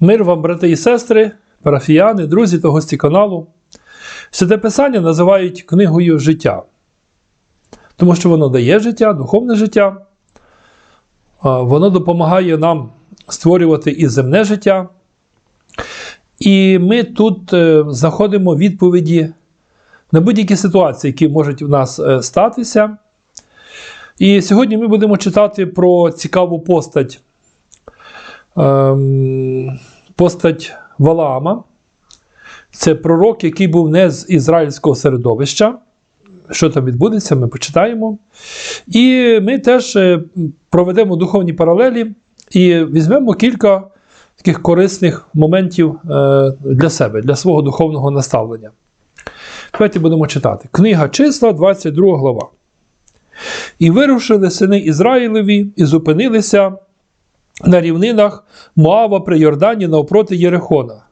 Мир вам, брати і сестри, парафіяни, друзі та гості каналу. Святе Писання називають книгою життя, тому що воно дає життя, духовне життя, воно допомагає нам створювати і земне життя. І ми тут е, знаходимо відповіді на будь-які ситуації, які можуть у нас е, статися. І сьогодні ми будемо читати про цікаву постать. Ем, постать Валаама. Це пророк, який був не з ізраїльського середовища. Що там відбудеться, ми почитаємо. І ми теж е, проведемо духовні паралелі і візьмемо кілька таких корисних моментів е, для себе, для свого духовного наставлення. Давайте будемо читати. Книга числа, 22 глава. І вирушили сини Ізраїлеві, і зупинилися на рівнинах Моава при Йордані навпроти Єрихона.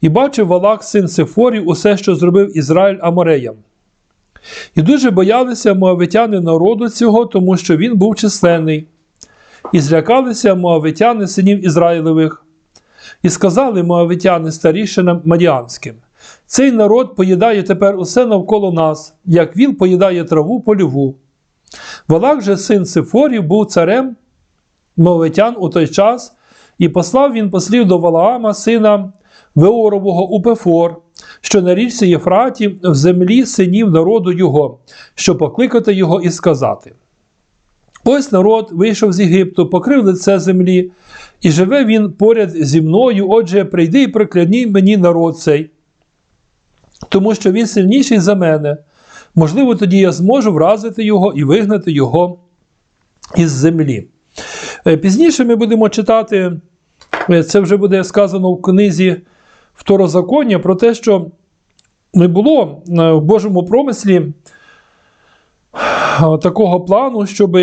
І бачив Валак, син Сифорів, усе, що зробив Ізраїль Амореям. І дуже боялися моавитяни народу цього, тому що він був численний. І злякалися моавитяни синів Ізраїлевих. І сказали моавитяни старішинам Мадіанським: Цей народ поїдає тепер усе навколо нас, як віл поїдає траву польову. Валак же син Сифорів був царем Мовитян у той час, і послав він послів до Валаама, сина Веорового у Пефор, що на річці Єфраті в землі синів народу його, щоб покликати його і сказати: Ось народ вийшов з Єгипту, покрив лице землі, і живе він поряд зі мною. Отже, прийди і прокляні мені народ цей, тому що він сильніший за мене. Можливо, тоді я зможу вразити його і вигнати його із землі. Е, Пізніше ми будемо читати, е, це вже буде сказано в книзі Второзаконня, про те, що не було е, в Божому промислі такого плану, щоб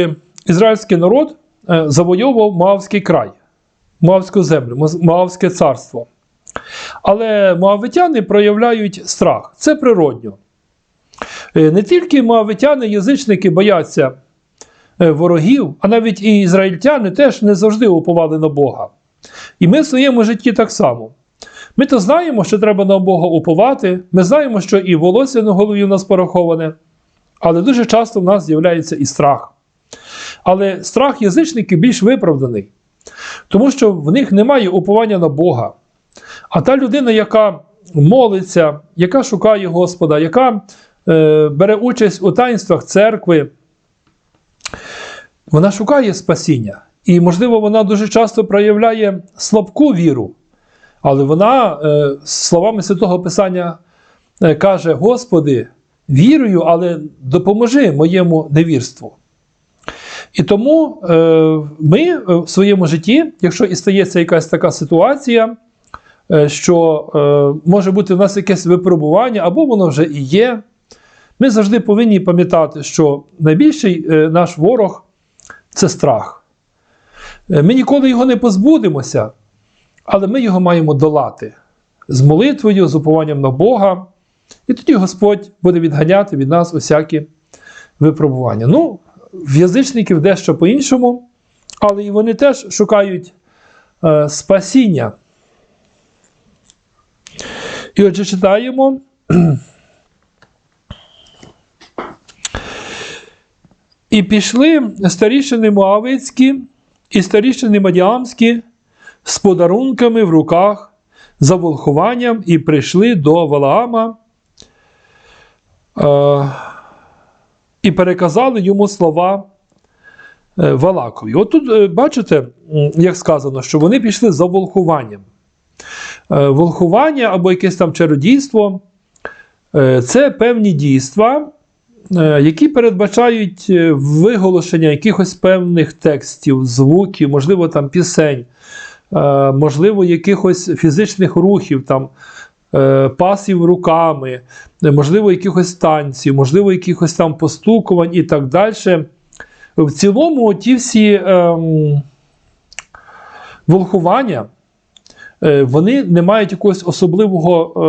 ізраїльський народ завойовував Моавський край, Моавську землю, Моавське царство. Але моавитяни проявляють страх. Це природньо. Не тільки моавитяни, язичники бояться ворогів, а навіть і ізраїльтяни теж не завжди уповали на Бога. І ми в своєму житті так само. Ми то знаємо, що треба на Бога уповати, ми знаємо, що і волосся на голові у нас пораховане, але дуже часто в нас з'являється і страх. Але страх язичників більш виправданий, тому що в них немає уповання на Бога. А та людина, яка молиться, яка шукає Господа, яка е, бере участь у таїнствах церкви, вона шукає спасіння. І, можливо, вона дуже часто проявляє слабку віру, але вона, е, словами Святого Писання, е, каже: Господи, вірую, але допоможи моєму невірству. І тому е, ми в своєму житті, якщо і стається якась така ситуація, що може бути в нас якесь випробування, або воно вже і є, ми завжди повинні пам'ятати, що найбільший наш ворог це страх. Е, Ми ніколи його не позбудемося, але ми його маємо долати з молитвою, з упованням на Бога. І тоді Господь буде відганяти від нас усякі випробування. Ну, в язичників дещо по-іншому, але і вони теж шукають е, спасіння. І отже, читаємо. І пішли старішини Моавицькі і старішини Мадіамські з подарунками в руках за волхуванням і прийшли до Валаама е, і переказали йому слова е, Валакові. От тут е, бачите, як сказано, що вони пішли за волхуванням. Е, волхування або якесь там чародійство це певні дійства, які передбачають е, виголошення якихось певних текстів, звуків, можливо, там пісень, е, можливо, якихось фізичних рухів, там, е, пасів руками, е, можливо, якихось танців, можливо, якихось там постукувань і так далі. В цілому, ті всі ем, волхування, е, вони не мають якогось особливого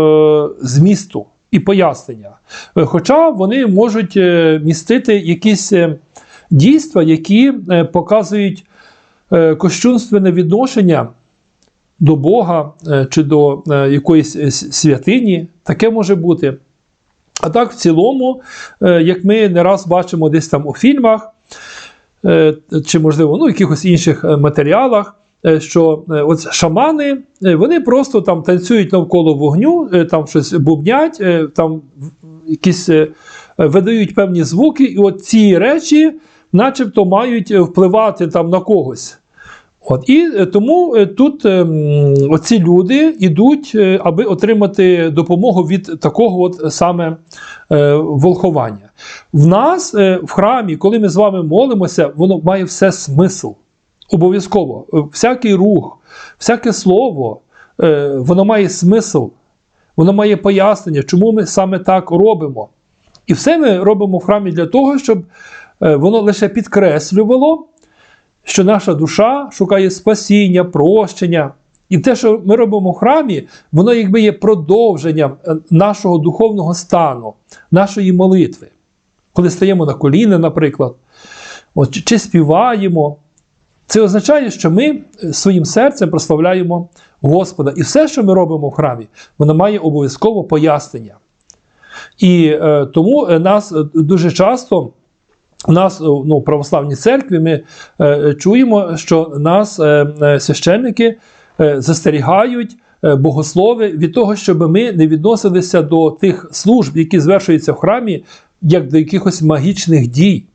е, змісту і пояснення. Е, Хоча вони можуть е, містити якісь е, дійства, які показують кощунственне відношення до Бога чи до якоїсь святині. Таке може бути. А так, в цілому, як ми не раз бачимо десь там у фільмах, чи, можливо, ну, якихось інших матеріалах, що е, от шамани е, вони просто там танцюють навколо вогню, е, там щось бубнять, е, там якісь е, видають певні звуки, і от ці речі, начебто, мають е, впливати там на когось. От, і е, тому е, тут е, оці люди йдуть, е, аби отримати допомогу від такого от саме е, волхування. В нас е, в храмі, коли ми з вами молимося, воно має все смисл. Обов'язково. Е, Всякий рух, всяке слово, е, воно має смисл, воно має пояснення, чому ми саме так робимо. І все ми робимо в храмі для того, щоб е, воно лише підкреслювало що наша душа шукає спасіння, прощення. І те, що ми робимо в храмі, воно якби є продовженням нашого духовного стану, нашої молитви. Коли стаємо на коліни, наприклад, от, чи співаємо, це означає, що ми е, своїм серцем прославляємо Господа. І все, що ми робимо в храмі, воно має обов'язково пояснення. І е, тому е, нас е, дуже часто у нас ну, в православній церкві ми е, чуємо, що нас е, священники е, застерігають е, богослови від того, щоб ми не відносилися до тих служб, які звершуються в храмі, як до якихось магічних дій.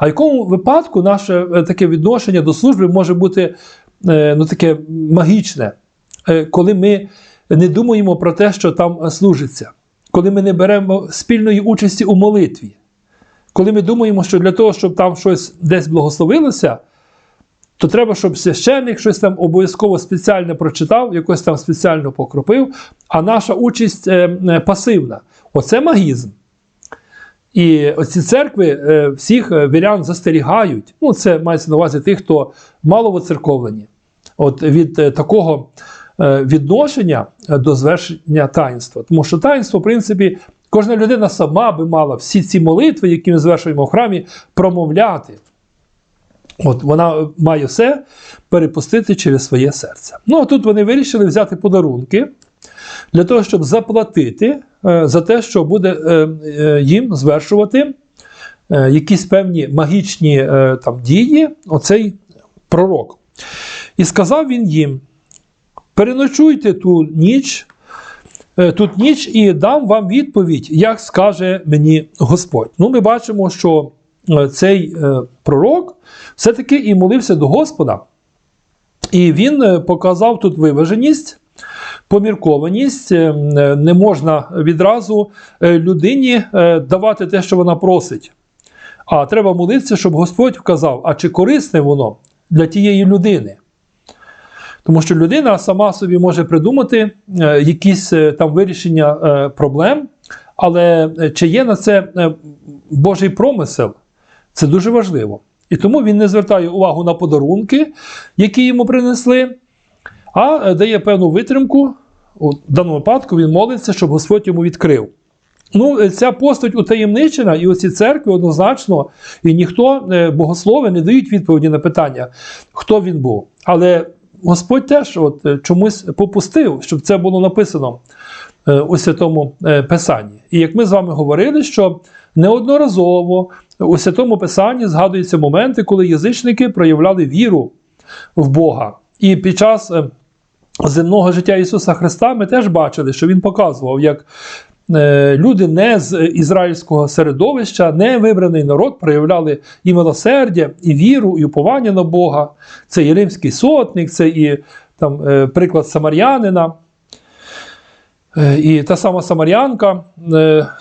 А в якому випадку наше е, таке відношення до служби може бути е, ну, таке магічне, е, коли ми не думаємо про те, що там служиться, коли ми не беремо спільної участі у молитві. Коли ми думаємо, що для того, щоб там щось десь благословилося, то треба, щоб священник щось там обов'язково спеціально прочитав, якось там спеціально покропив, а наша участь пасивна. Оце магізм. І оці церкви е, всіх е, вірян застерігають. Ну, це мається на увазі тих, хто мало воцерковлені. От від е, такого відношення до звершення таїнства. Тому що таїнство, в принципі, кожна людина сама би мала всі ці молитви, які ми звершуємо в храмі, промовляти. От вона має все перепустити через своє серце. Ну а тут вони вирішили взяти подарунки для того, щоб заплатити е, за те, що буде е, е, їм звершувати якісь певні магічні там дії, оцей пророк. І сказав він їм: переночуйте ту ніч, тут ніч і дам вам відповідь, як скаже мені Господь. Ну, ми бачимо, що цей пророк все-таки і молився до Господа. І він показав тут виваженість, поміркованість. Е, е, Не можна відразу е, людині давати те, що вона просить. А треба молитися, щоб Господь вказав, а чи корисне воно для тієї людини. Тому що людина сама собі може придумати якісь там вирішення проблем, але чи є на це Божий промисел, це дуже важливо. І тому він не звертає увагу на подарунки, які йому принесли, а е, дає певну витримку. У даному випадку він молиться, щоб Господь йому відкрив. Ну, е, ця постать утаємничена, і оці церкви однозначно, і ніхто, е, богослови, не дають відповіді на питання, хто він був. Але Господь теж от, чомусь попустив, щоб це було написано у святому Писанні. І як ми з вами говорили, що неодноразово у святому Писанні згадуються моменти, коли язичники проявляли віру в Бога. І під час земного життя Ісуса Христа ми теж бачили, що Він показував, як е, люди не з ізраїльського середовища, не вибраний народ, проявляли і милосердя, і віру, і уповання на Бога. Це і римський сотник, це і там, е, приклад самарянина. Е, І та сама Самарянка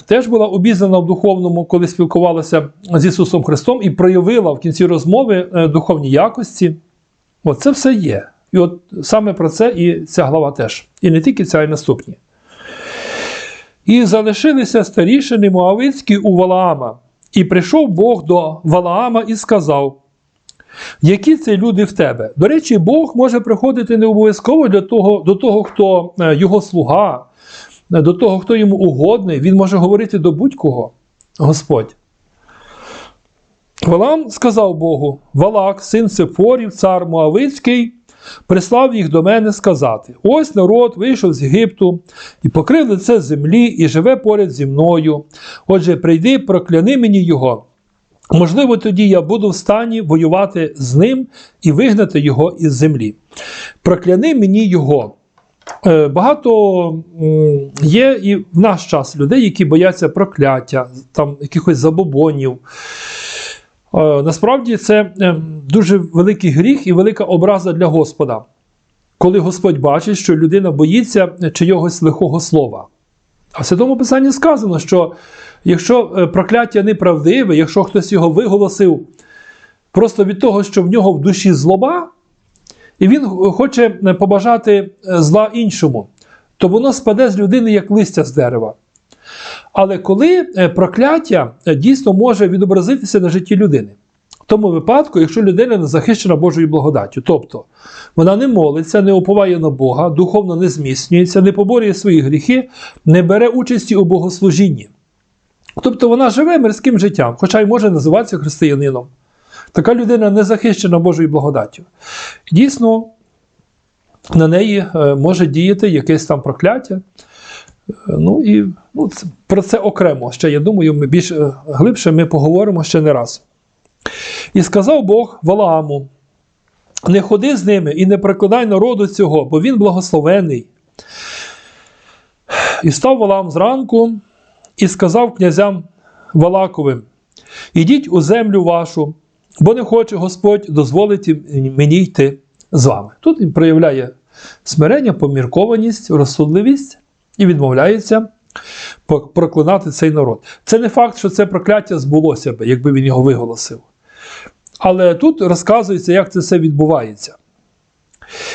теж була обізнана в духовному, коли спілкувалася з Ісусом Христом і проявила в кінці розмови духовні якості. От це все є. І от саме про це і ця глава теж. І не тільки ця, і наступні. І залишилися старішини Моавицькі у Валаама. І прийшов Бог до Валаама і сказав: які це люди в тебе? До речі, Бог може приходити не обов'язково для того, до того, хто е, його слуга, е, до того, хто йому угодний. Він може говорити до будь-кого, Господь. Валам сказав Богу: Валак, син Сефорів, цар Моавицький, прислав їх до мене сказати: Ось народ вийшов з Єгипту і покрив лице землі, і живе поряд зі мною. Отже, прийди, прокляни мені його. Можливо, тоді я буду в стані воювати з ним і вигнати його із землі. Прокляни мені його. Е, Багато є і в наш час людей, які бояться прокляття, там якихось забобонів. Е, Насправді це е, дуже великий гріх і велика образа для Господа, коли Господь бачить, що людина боїться чийогось лихого слова. А в Святому Писанні сказано, що якщо е, прокляття неправдиве, якщо хтось його виголосив просто від того, що в нього в душі злоба, і він хоче е, побажати е, зла іншому, то воно спаде з людини як листя з дерева. Але коли е, прокляття е, дійсно може відобразитися на житті людини, в тому випадку, якщо людина не захищена Божою благодаттю, тобто вона не молиться, не уповає на Бога, духовно не зміцнюється, не поборює свої гріхи, не бере участі у богослужінні. Тобто вона живе мирським життям, хоча й може називатися християнином. Така людина не захищена Божою благодаттю. Дійсно, на неї е, може діяти якесь там прокляття. Е, Ну і ну, про це окремо. Ще я думаю, ми більш е, глибше ми поговоримо ще не раз. І сказав Бог Валааму: не ходи з ними і не прикладай народу цього, бо він благословений. І став Валаам зранку і сказав князям Валаковим: Ідіть у землю вашу, бо не хоче Господь дозволити мені йти з вами. Тут він проявляє смирення, поміркованість, розсудливість і відмовляється проклинати цей народ. Це не факт, що це прокляття збулося б, якби він його виголосив. Але тут розказується, як це все відбувається.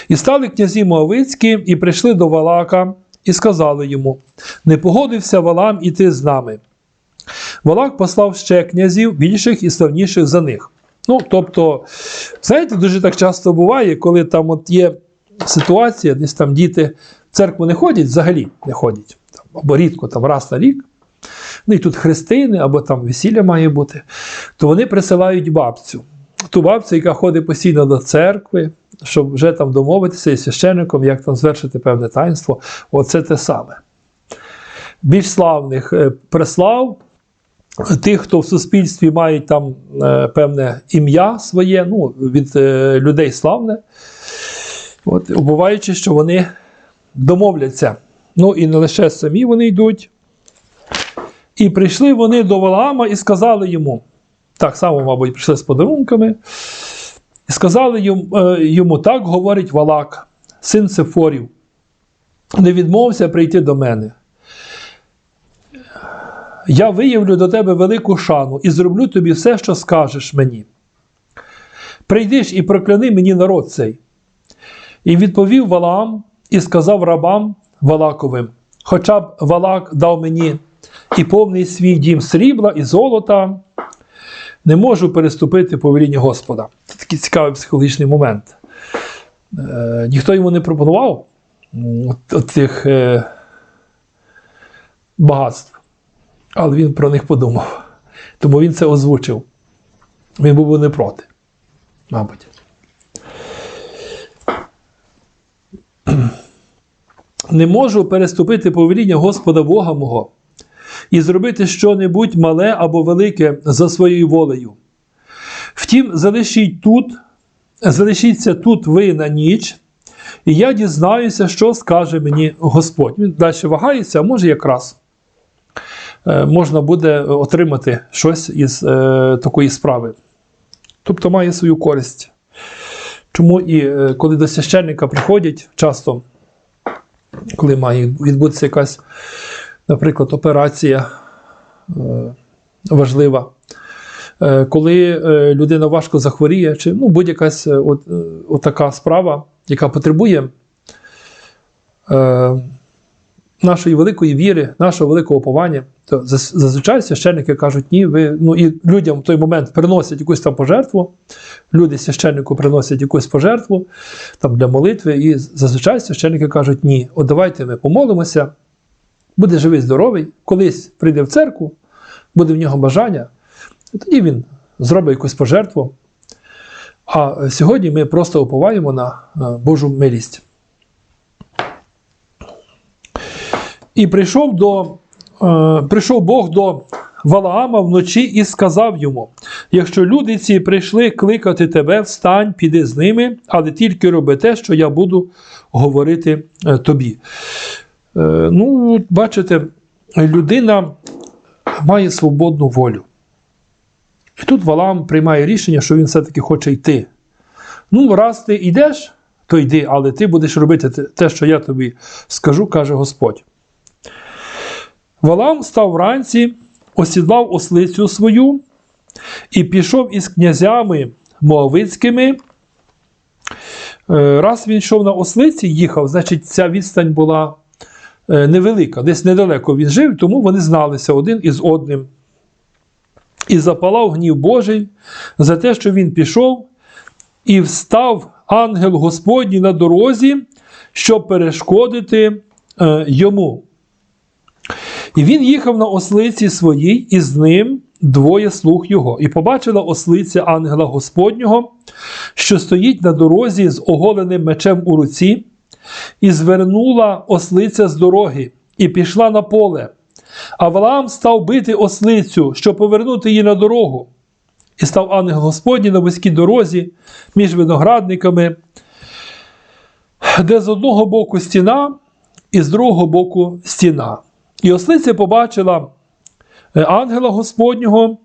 І стали князі Моавицькі, і прийшли до Валака, і сказали йому: Не погодився Валам іти з нами. Валак послав ще князів більших і славніших за них. Ну, тобто, знаєте, дуже так часто буває, коли там от є ситуація, десь там діти церкву не ходять, взагалі не ходять, там, або рідко, там раз на рік. Ну і тут хрестини, або там весілля має бути, то вони присилають бабцю. Ту бабцю, яка ходить постійно до церкви, щоб вже там домовитися із священником, як там звершити певне таїнство. Оце те саме. Більш славних е, прислав, тих, хто в суспільстві мають там е, певне ім'я своє, ну, від е, людей славне, от, убуваючи, що вони домовляться. Ну і не лише самі вони йдуть. І прийшли вони до Валаама і сказали йому, так само, мабуть, прийшли з подарунками, і сказали йому, е, так говорить Валак, син Сефорів, не відмовся прийти до мене. Я виявлю до тебе велику шану і зроблю тобі все, що скажеш мені. Прийдиш і прокляни мені народ цей. І відповів Валаам і сказав рабам Валаковим: Хоча б Валак дав мені і повний свій дім срібла і золота, не можу переступити повеління Господа. Це такий цікавий психологічний момент. Е, ніхто йому не пропонував цих е, багатств, але він про них подумав. Тому він це озвучив. Він був не проти, мабуть. Не можу переступити повеління Господа Бога мого і зробити що-небудь мале або велике за своєю волею. Втім, залишіть тут, залишіться тут ви на ніч, і я дізнаюся, що скаже мені Господь. Він далі вагається, а може якраз е, можна буде отримати щось із е, такої справи. Тобто має свою користь. Чому і е, коли до священника приходять часто, коли має відбутися якась, наприклад, операція е, важлива, е, коли е, людина важко захворіє, чи ну, будь-якась е, от, от така справа, яка потребує нашої великої віри, нашого великого уповання, то зазвичай священники кажуть, ні, ви ну і людям в той момент приносять якусь там пожертву, люди священнику приносять якусь пожертву там для молитви, і зазвичай священники кажуть, ні, от давайте ми помолимося, буде живий, здоровий, колись прийде в церкву, буде в нього бажання, тоді він зробить якусь пожертву. А сьогодні ми просто уповаємо на е, Божу милість. І прийшов, до, е, прийшов Бог до Валаама вночі і сказав йому: якщо люди ці прийшли кликати тебе, встань, піди з ними, але тільки роби те, що я буду говорити е, тобі. Е, ну, бачите, людина має свободну волю. І тут Валаам приймає рішення, що він все-таки хоче йти. Ну, раз ти йдеш, то йди, але ти будеш робити те, що я тобі скажу, каже Господь. Валаам став вранці, осідлав ослицю свою і пішов із князями Моавицькими. Е, Раз він йшов на ослиці, їхав, значить, ця відстань була е, невелика, десь недалеко він жив, тому вони зналися один із одним. І запалав гнів Божий за те, що він пішов, і встав ангел Господній на дорозі, щоб перешкодити е, йому. І він їхав на ослиці своїй, і з ним двоє слуг його. І побачила ослиця ангела Господнього, що стоїть на дорозі з оголеним мечем у руці, і звернула ослиця з дороги, і пішла на поле. А Валаам став бити ослицю, щоб повернути її на дорогу. І став ангел Господній на вузькій дорозі між виноградниками, де з одного боку стіна, і з другого боку стіна. І ослиця побачила е, ангела Господнього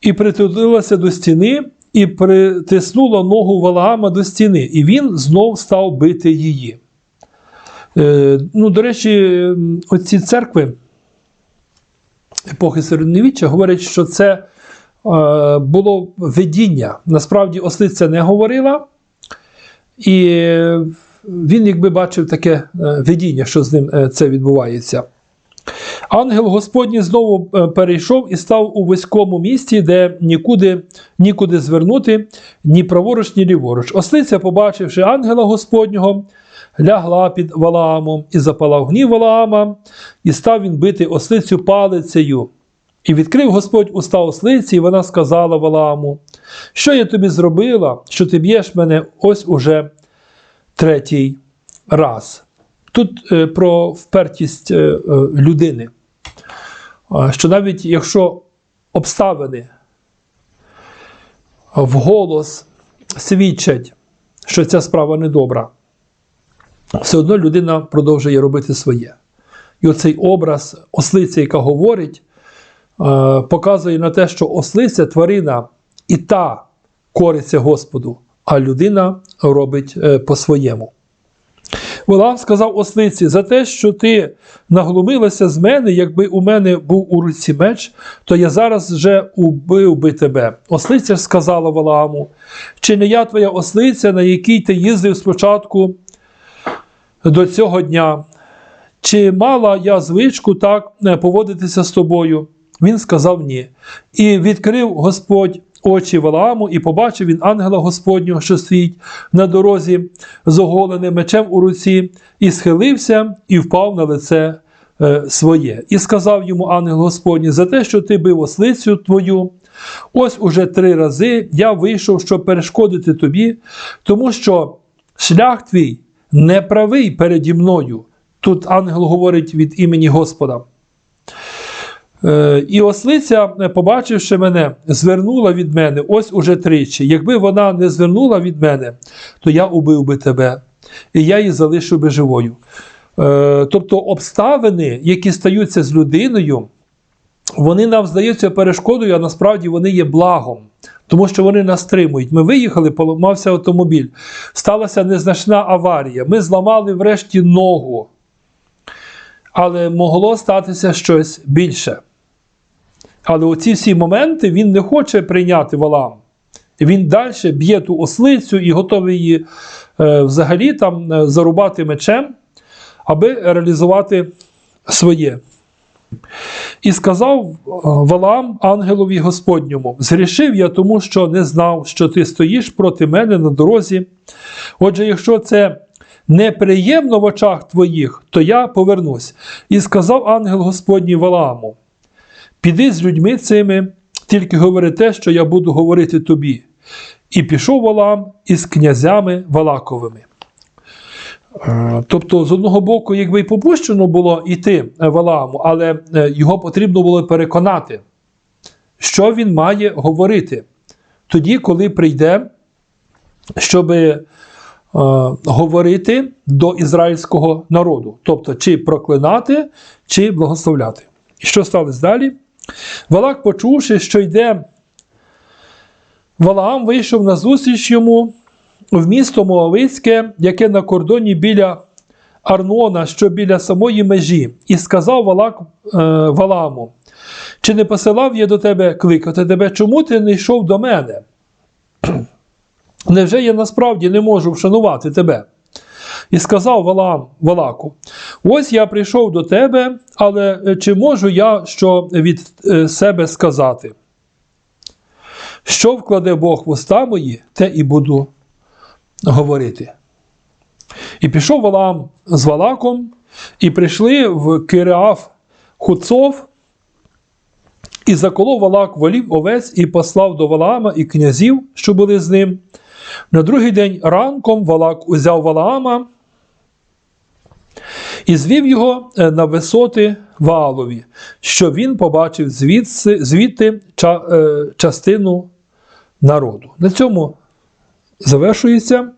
і притулилася до стіни, і притиснула ногу Валаама до стіни, і він знов став бити її. Е, ну, до речі, оці церкви епохи середньовіччя говорять, що це е, було видіння. Насправді ослиця не говорила, і він якби бачив таке видіння, що з ним це відбувається. Ангел Господній знову е, перейшов і став у вузькому місці, де нікуди, нікуди звернути ні праворуч, ні ліворуч. Ослиця, побачивши ангела Господнього, лягла під Валаамом і запалав гнів Валаама, і став він бити ослицю палицею. І відкрив Господь уста ослиці, і вона сказала Валааму: Що я тобі зробила, що ти б'єш мене ось уже третій раз. Тут е, про впертість е, е, людини. Що навіть якщо обставини вголос свідчать, що ця справа недобра, все одно людина продовжує робити своє. І оцей образ ослиці, яка говорить, показує на те, що ослиця тварина і та кориться Господу, а людина робить по-своєму. Валаам сказав ослиці, за те, що ти наглумилася з мене, якби у мене був у руці меч, то я зараз вже убив би тебе. Ослиця ж сказала Валааму, чи не я твоя ослиця, на якій ти їздив спочатку до цього дня? Чи мала я звичку так е, поводитися з тобою? Він сказав ні. І відкрив Господь очі Валааму, і побачив він ангела Господнього, що стоїть на дорозі з оголеним мечем у руці, і схилився, і впав на лице е, своє. І сказав йому ангел Господній, за те, що ти бив ослицю твою, ось уже три рази я вийшов, щоб перешкодити тобі, тому що шлях твій неправий переді мною. Тут ангел говорить від імені Господа. Е, І ослиця, е, побачивши мене, звернула від мене ось уже тричі. Якби вона не звернула від мене, то я убив би тебе, і я її залишив би живою. Е, Тобто обставини, які стаються з людиною, вони нам здаються перешкодою, а насправді вони є благом, тому що вони нас стримують. Ми виїхали, поламався автомобіль, сталася незначна аварія. Ми зламали врешті ногу, але могло статися щось більше. Але оці всі моменти він не хоче прийняти валам. Він далі б'є ту ослицю і готовий її е, взагалі там е, зарубати мечем, аби реалізувати своє. І сказав е, Валаам ангелові Господньому: Згрішив я тому, що не знав, що ти стоїш проти мене на дорозі. Отже, якщо це неприємно в очах твоїх, то я повернусь. І сказав ангел Господній Валааму: Піди з людьми цими, тільки говори те, що я буду говорити тобі. І пішов Валаам із князями Валаковими. Е, Тобто, з одного боку, якби й попущено було йти е, Валааму, але е, його потрібно було переконати, що він має говорити тоді, коли прийде, щоб е, говорити до ізраїльського народу, тобто чи проклинати, чи благословляти. І що сталося далі? Валак, почувши, що йде, Валаам вийшов на зустріч йому в місто Моавицьке, яке на кордоні біля Арнона, що біля самої межі, і сказав Валак е, Валааму: Чи не посилав я до тебе кликати тебе? Чому ти не йшов до мене? Невже я насправді не можу вшанувати тебе? І сказав Валаам Валаку: Ось я прийшов до тебе, але е, чи можу я що від е, себе сказати? Що вкладе Бог в уста мої, те і буду говорити. І пішов Валаам з Валаком, і прийшли в Киреаф Хуцов, і заколов Валак волів овець і послав до Валаама і князів, що були з ним. На другий день ранком Валак узяв Валаама і звів його е, на висоти Ваалові, що він побачив звідси, звідти ча, е, частину народу. На цьому завершується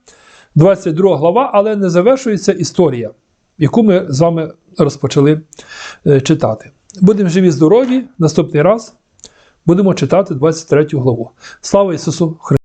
22 глава, але не завершується історія, яку ми з вами розпочали е, читати. Будемо живі, здорові. Наступний раз будемо читати 23 главу. Слава Ісусу Христу!